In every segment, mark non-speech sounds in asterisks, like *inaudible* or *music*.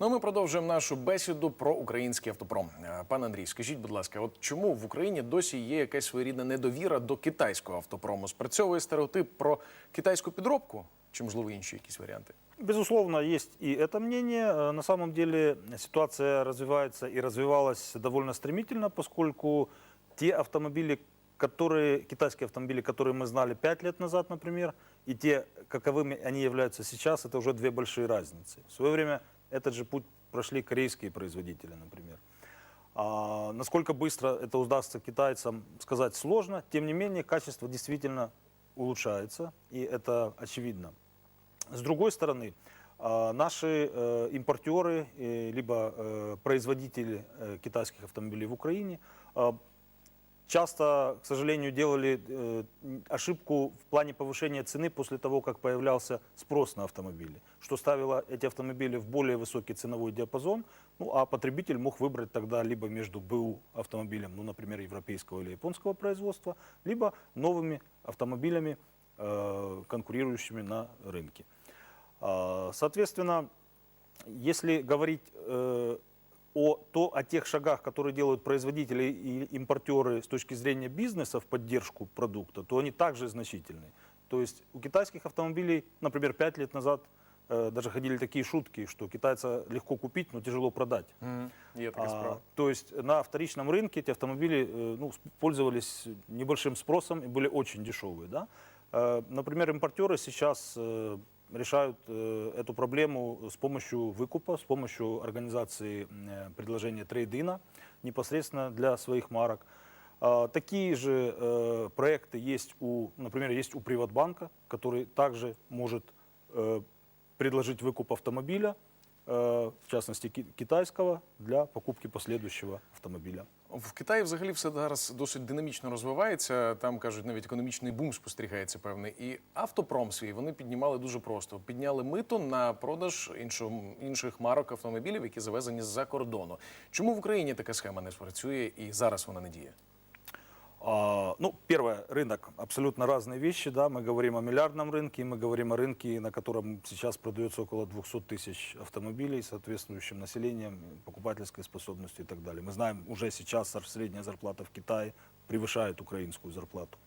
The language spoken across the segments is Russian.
Ну, а ми продовжуємо нашу бесіду про український автопром. Е, Пане Андрій, скажіть, будь ласка, от чому в Україні досі є якась своєрідна недовіра до китайського автопрому? Спрацьовує стереотип про китайську підробку, чи можливо інші якісь варіанти? Безусловно, есть и это мнение. Э, На самом деле ситуация развивается и развивалась довольно стремительно, поскольку те автомобили, которые, китайские автомобили, которые мы знали пять лет назад, например, и те, каковыми они являются сейчас, это уже две большие разницы. В свое время этот же путь прошли корейские производители, например. А, насколько быстро это удастся китайцам, сказать сложно. Тем не менее, качество действительно улучшается, и это очевидно. С другой стороны, а, наши э, импортеры, э, либо э, производители китайских автомобилей в Украине часто, к сожалению, делали э, ошибку в плане повышения цены после того, как появлялся спрос на автомобили, что ставило эти автомобили в более высокий ценовой диапазон, ну, а потребитель мог выбрать тогда либо между БУ автомобилем, ну, например, европейского или японского производства, либо новыми автомобилями, э, конкурирующими на рынке. А, Соответственно, если говорить э, о, то, о тех шагах, которые делают производители и импортеры с точки зрения бизнеса в поддержку продукта, то они также значительны. То есть у китайских автомобилей, например, пять лет назад э, даже ходили такие шутки, что китайца легко купить, но тяжело продать. Є така А, справа. то есть на вторичном рынке эти автомобили э, ну, пользовались небольшим спросом и были очень дешевые. Да? Э, Например, импортеры сейчас э, решают э, эту проблему с помощью выкупа, с помощью организации э, предложения трейдина непосредственно для своих марок. А, Такие же э, проекты есть у, например, есть у Приватбанка, который также может предложить выкуп автомобиля, в частности ки- китайского, для покупки последующего автомобиля. В Китаї взагалі все зараз досить динамічно розвивається. Там кажуть, навіть економічний бум спостерігається певний. І автопром свій вони піднімали дуже просто. Підняли мито на продаж іншого, інших марок автомобілів, які завезені з-за кордону. Чому в Україні така схема не спрацює і зараз вона не діє? А, ну, первое, рынок абсолютно разные вещи, да, мы говорим о миллиардном рынке, мы говорим о рынке, на котором сейчас продается около 200 тысяч автомобилей, соответствующим населением, покупательской способностью и так далее. Мы знаем, уже сейчас средняя зарплата в Китае превышает украинскую зарплату,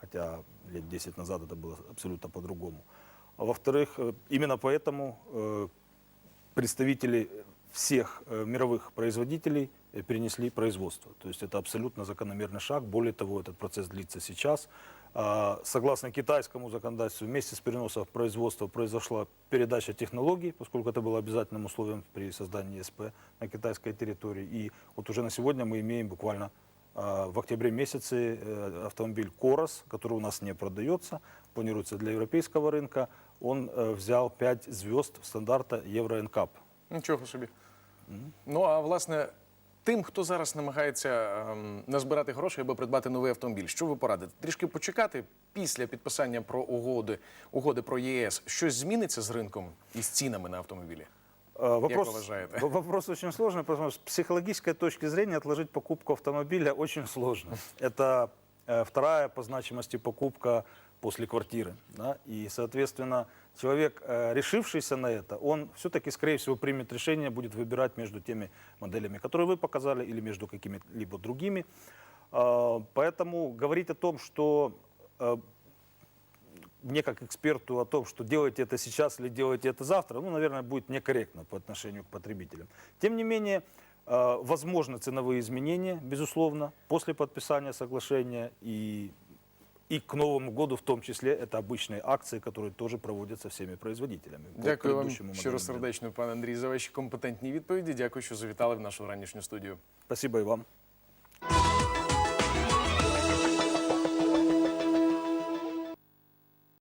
хотя лет 10 назад это было абсолютно по-другому. А во-вторых, э, именно поэтому э, представители всех э, мировых производителей э, перенесли производство. То есть это абсолютно закономерный шаг. Более того, этот процесс длится сейчас. А, Согласно китайскому законодательству, вместе с переносом производства произошла передача технологий, поскольку это было обязательным условием при создании СП на китайской территории. И вот уже на сегодня мы имеем буквально а, в октябре месяце э, автомобиль Корос, который у нас не продается, планируется для европейского рынка, он взял 5 звезд стандарта Евро NCAP. Нічого собі. Ну а власне, тим, хто зараз намагається ем, назбирати гроші, аби придбати новий автомобіль, що ви порадите? Трішки почекати після підписання про угоди, угоди про ЄС. Щось зміниться з ринком і з цінами на автомобілі? Э, Вопрос, вы уважаете? *laughs* в- вопрос очень сложный, потому что с психологической точки зрения отложить покупку автомобиля очень сложно. *laughs* Это э, вторая по значимости покупка после квартиры. да, И, соответственно, человек, э, решившийся на это, он все-таки, скорее всего, примет решение, будет выбирать между теми моделями, которые вы показали, или между какими-либо другими. А, Поэтому говорить о том, что э, мне как эксперту о том, что делайте это сейчас или делайте это завтра, ну, наверное, будет некорректно по отношению к потребителям. Тем не менее, э, возможны ценовые изменения, безусловно, после подписания соглашения и, и к Новому году в том числе это обычные акции, которые тоже проводятся всеми производителями. по Дякую вам предыдущему щиро модельному ряду. сердечно, пане Андрій, за ваші компетентні відповіді. Дякую, що завітали в нашу ранішню студію. Спасибо и вам.